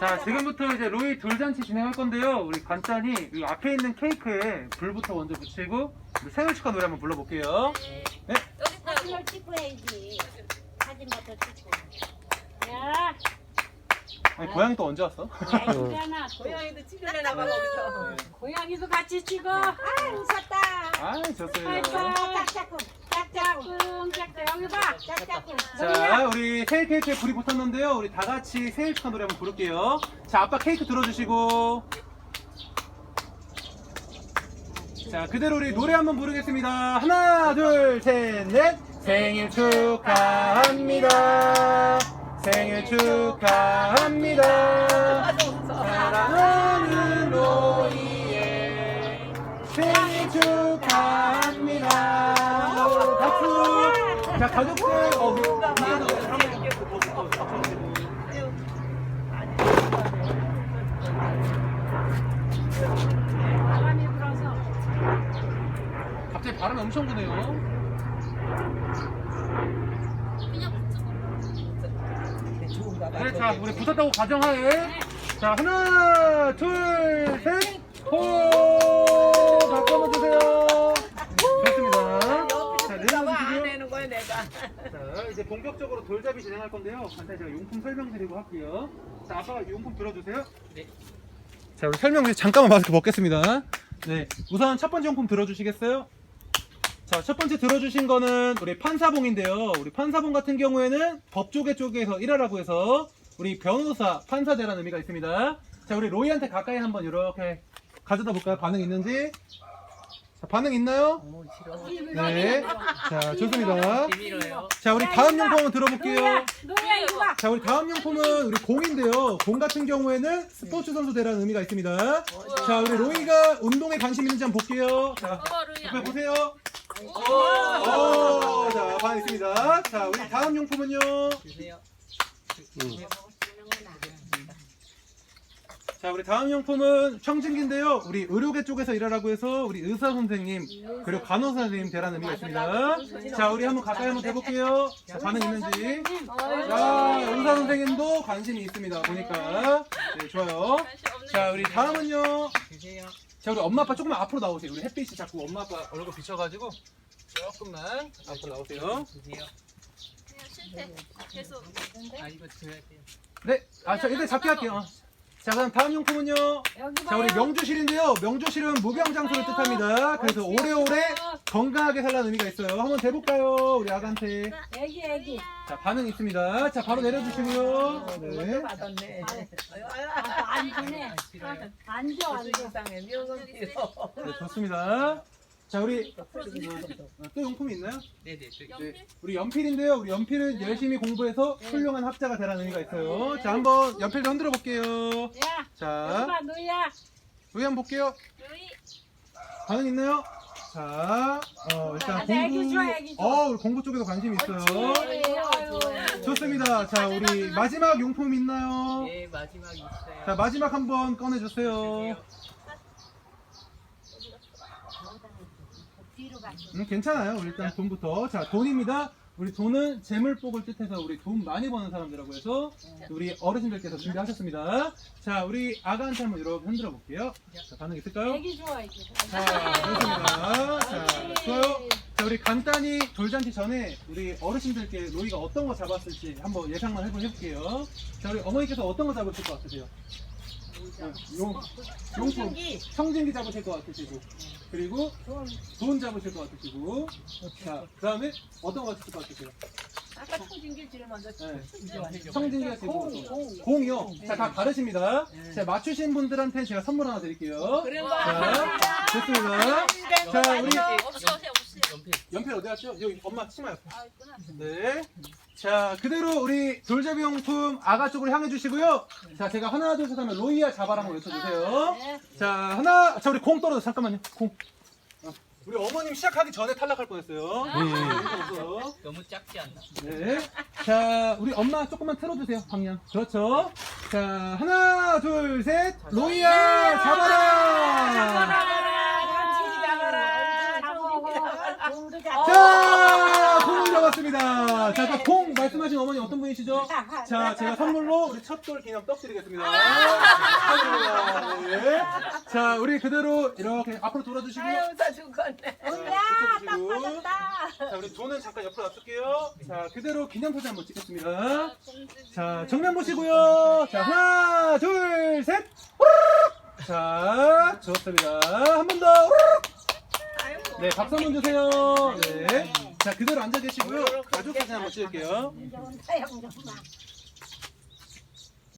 자, 지금부터 이제 로이 돌잔치 진행할 건데요. 우리 간단히 이 앞에 있는 케이크에 불부터 먼저 붙이고 우리 생일 축하 노래 한번 불러볼게요. 네. 사진을 찍고 해야지. 사진부터 찍고. 야, 아니, 고양이 또 언제 왔어? 야, 이거나 또. 고양이도 찍으려 나가 거기서. 고양이도 같이 찍어. 아, 웃었다. 아, 좋습니다. 짝짝꿍, 짝짝꿍, 짝짝 여기 봐. 짝짝꿍. 자, 우리 생일 케이크에 불이 붙었는데요. 우리 다 같이 생일 축하 노래 한번 부를게요. 자, 아빠 케이크 들어주시고. 자, 그대로 우리 노래 한번 부르겠습니다. 하나, 둘, 셋, 넷. 생일 축하합니다. 생일 축하합니다. 자, 가족들. 어, 바람이 불어서. 갑자기 바람이 엄청 부네요. 네, 자, 우리 붙었다고 가정하에. 자, 하나, 둘, 셋. 호! 박수 한번 주세요. 좋습니다. 자, 옆에서 안 내가. 자, 이제 본격적으로 돌잡이 진행할 건데요. 간단히 제가 용품 설명드리고 할게요. 자, 아빠가 용품 들어주세요. 네. 자, 우리 설명 잠깐만 마스크 벗겠습니다. 네, 우선 첫 번째 용품 들어주시겠어요? 자, 첫 번째 들어주신 거는 우리 판사봉인데요. 우리 판사봉 같은 경우에는 법조계 쪽에서 일하라고 해서 우리 변호사, 판사대라는 의미가 있습니다. 자, 우리 로이한테 가까이 한번 이렇게 가져다 볼까요? 반응 있는지? 자, 반응 있나요? 너무 싫어. 네. 자, 좋습니다. 자, 우리 다음 용품 한번 들어볼게요. 노야, 노야 이거 봐. 자, 우리 다음 용품은 우리 공인데요. 공 같은 경우에는 스포츠 선수 대라는 의미가 있습니다. 자, 우리 로이가 운동에 관심 있는지 한번 볼게요. 자, 옆에 보세요. 오, 자, 반 있습니다. 자, 우리 다음 용품은요. 주세요. 자, 우리 다음 용품은 청진기인데요. 우리 의료계 쪽에서 일하라고 해서 우리 의사 선생님 그리고 간호사 선생님 대라는 의미가 있습니다. 자, 우리 한번 가까이 한번 대볼게요. 자, 반응 있는지. 자, 의사 선생님도 관심이 있습니다. 보니까. 네, 좋아요. 자, 우리 다음은요. 자, 우리 엄마 아빠 조금만 앞으로 나오세요. 우리 햇빛이 자꾸 엄마 아빠 얼굴 비춰가지고 조금만 앞으로 나오세요. 주세요. 계속 아 이거 줘야 돼요. 네, 아, 자, 일단 잡게 할게요. 어. 자, 그럼 다음 용품은요. 여기 자, 우리. 명주실인데요. 명주실은 무병장수를 뜻합니다. 그래서 오래오래 건강하게 살라는 의미가 있어요. 한번 대볼까요? 우리 아가한테. 애기 애기. 자, 반응 있습니다. 자, 바로 내려주시고요. 네. 먼저 받았네. 아빠 안 주네. 아, 싫어요. 앉아 무슨 앉아. 이상해. 미역은 싫어. 네, 좋습니다. 자, 우리 어, 또 용품이 있나요? 네네. 저- 네, 우리 연필인데요. 우리 연필은 열심히 공부해서 훌륭한 학자가 되라는 의미가 있어요. 자, 한번 연필 좀 흔들어 볼게요. 야, 자, 봐 노야. 여기 한번 볼게요. 로이 반응 있나요? 자, 어, 일단 아, 애기 공부, 줘, 애기 줘. 어, 우리 공부 쪽에도 관심이 있어요. 아유. 좋습니다. 자, 우리 마지막 용품 있나요? 네 마지막 있어요. 자, 마지막 한번 꺼내 주세요. 주세요. 뒤로 가. 음, 괜찮아요. 일단 돈부터. 자, 돈입니다. 우리 돈은 재물복을 뜻해서 우리 돈 많이 버는 사람들이라고 해서 우리 어르신들께서 준비하셨습니다. 자, 우리 아가한테 한번 이렇게 흔들어 볼게요. 자, 반응 있을까요? 애기 좋아 애기. 자, 좋습니다. 자, 좋아요. 자, 우리 간단히 돌잔치 전에 우리 어르신들께 로이가 어떤 거 잡았을지 한번 예상만 해보- 해볼게요. 자, 우리 어머니께서 어떤 거 잡으실 것 같으세요? 어, 용, 용품. 청진기 잡으실 것 같으시고. 그리고 돈 잡으실 것 같으시고. 자, 그 다음에 어떤 거 잡으실 것 같으세요? 아까 청진기 제일 먼저 네. 청진기가 지고 공이요. 자, 다 다르십니다. 자, 맞추신 분들한테 제가 선물 하나 드릴게요. 그래 자, 좋습니다. 자, 우리 없어 연필. 연필 어디 갔죠? 여기 엄마 치마 옆에. 아 있구나 네. 자, 그대로 우리 돌잡이 용품 아가 쪽으로 향해 주시고요. 자, 제가 하나, 둘, 셋 하면 로이야 잡아라 한번 외쳐주세요. 네. 자, 하나, 자, 우리 공 떨어져. 잠깐만요. 공. 어, 우리 어머님 시작하기 전에 탈락할 뻔했어요. 네. 없어. 너무 작지 않나? 네. 자, 우리 엄마 조금만 틀어주세요. 방향. 그렇죠. 자, 하나, 둘, 셋. 로이야, 잡아라. 잡아라. 잡아라. 잡아라. 공도 잡아. 자, 공을 잡았습니다. 좋았습니다. 자, 아까 공 말씀하신 어떤 분이시죠? 자, 제가 선물로 우리 첫돌 기념 떡 드리겠습니다. 축하드립니다. 네. 자, 우리 그대로 이렇게 앞으로 돌아주시고요. 아유 다 죽었네. 야, 딱. 맞았다. 자, 우리 돈은 잠깐 옆으로 놔둘게요. 자, 그대로 기념사진 한번 찍겠습니다. 자, 정면 보시고요. 자, 하나, 둘, 셋. 후루룩. 자, 좋습니다. 한 번 더. 후루룩. 아이고. 네, 박수 한번 주세요. 네. 자, 그대로 앉아 계시고요. 가족 사진 한번 찍을게요.